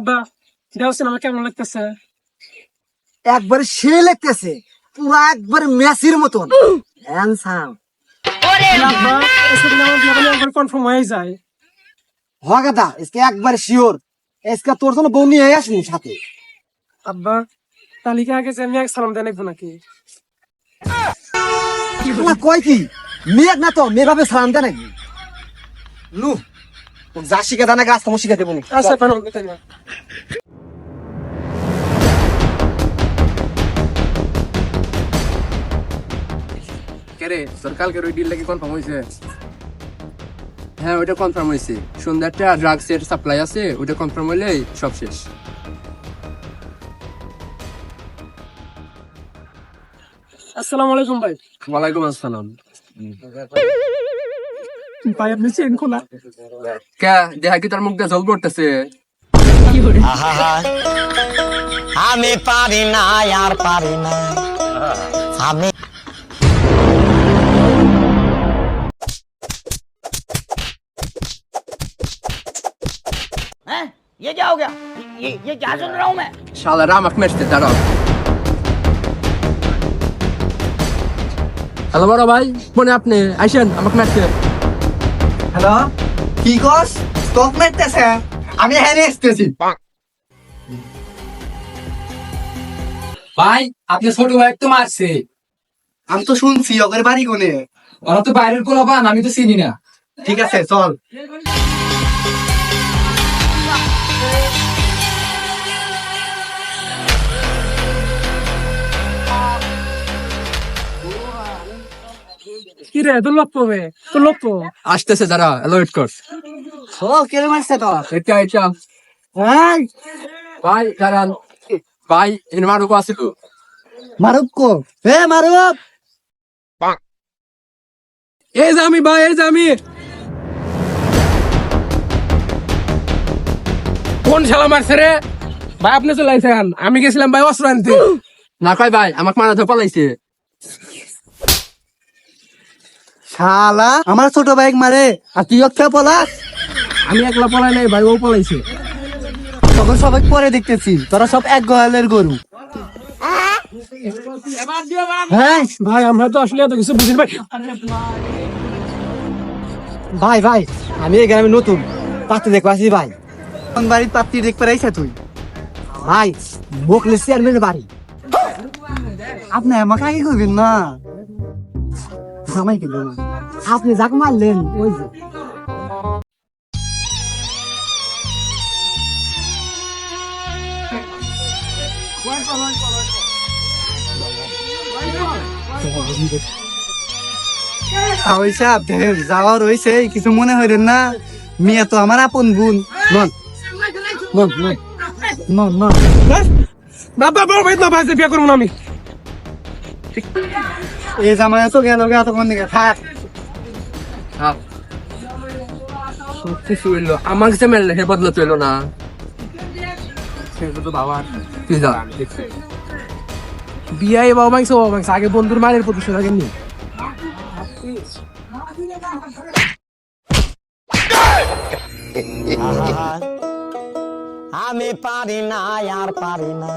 আব্বা দেওয়া সিনেমা কেমন লাগতেছে? একবার সে লাগতেছে পুরো একবার মেসির মতন। হ্যান্ডসাম আব্বা কনফার্ম হয়ে যায়। হ্যাঁ এসকে একবার শিওর এসকে তোর জন্য বউ নিয়ে আসনি সাথে। আব্বা তালিকা আগে যে মিয়াক সালাম দেন একটু নাকি? কয় কি? মেয়ে না তো মেয়ে ভাবে সালাম দেন নাকি লু যা শিখে দানা গাছ তোমার শিখাতে বলি আচ্ছা কেরে তোর ওই ডিলটা কি কনফার্ম হয়েছে হ্যাঁ ওইটা কনফার্ম হয়েছে সন্ধ্যাটা ড্রাগস এর সাপ্লাই আছে ওইটা কনফার্ম হলেই সব শেষ। আসসালামু আলাইকুম ভাই। ওয়ালাইকুম আসসালাম। ভাই আপনি চেন খোলা। কে? দেখা কি তোর মুখ দিয়ে জল পড়তেছে? আমি পারি না আর পারি না। আমি ये क्या हो गया ये ये क्या सुन रहा हूँ मैं শালারা আমাকে মেরতে দাঁড়াও হ্যালো বড় ভাই মনে আপনি আইসেন আমাকে মেরতে হ্যালো কি কস স্টক মেটতেছে আমি হেরে এসতেছি ভাই আপনি ছোট ভাই তো মারছে আমি তো শুনছি ওদের বাড়ি কোনে ওরা তো বাইরের কোলা পান আমি তো চিনি না ঠিক আছে চল কি রে তোর লোক পাবে তোর লোক আসতেছে যারা অ্যালার্ট কর। ও কেন মারছে তো? এটা এটা। হ্যাঁ ভাই দাঁড়ান। ভাই এর মারুক আসিল মারুক কো হে মারুক! এই যে আমি ভাই এই যে আমি কোন শালা মারছে রে? ভাই আপনি চলে আইছেন। আমি গেছিলাম ভাই অস্ত্র আনতে। না কয় ভাই আমাকে মারা ধরে পালাইছে শালা আমার ছোট বাইক মারে। আর তুই একটা পলাস? আমি একলা পলাই নাই ভাই ও পলাইছে। তখন সবাই পরে দেখতেছি তোরা সব এক গোয়ালের গরু। হ্যাঁ ভাই আমরা তো আসলে এত কিছু বুঝিনি ভাই। ভাই ভাই আমি এই গ্রামে নতুন। পাত্র দেখব আসি ভাই। কোন বাড়ির পাত্রী দেখতে পারাইছে তুই? ভাই মোকলে চেয়ারম্যানের বাড়ি। আপনি আমাকে আগে করবেন না। জামাই গেল না আপনি যাকে মারলেন ওই যে ওই সাহেব দেখেন যাওয়া রয়েছে কিছু মনে হইলেন না। মিয়া তো আমার আপন বোন। নন নন নন নন নন বাবা বাবা বিয়ে করব না আমি। এই জামাই তো গেল গে এতক্ষণ দিকে থাক। সত্যি শুইলো আমাকে যে মেরলে হে বদলা চইলো না। সেটা তো বাবার। তুই যা বিয়ে বাবা মাংস বাবা মাংস আগে বন্ধুর মায়ের প্রতিশোধ আগে নি আমি পারি না আর পারি না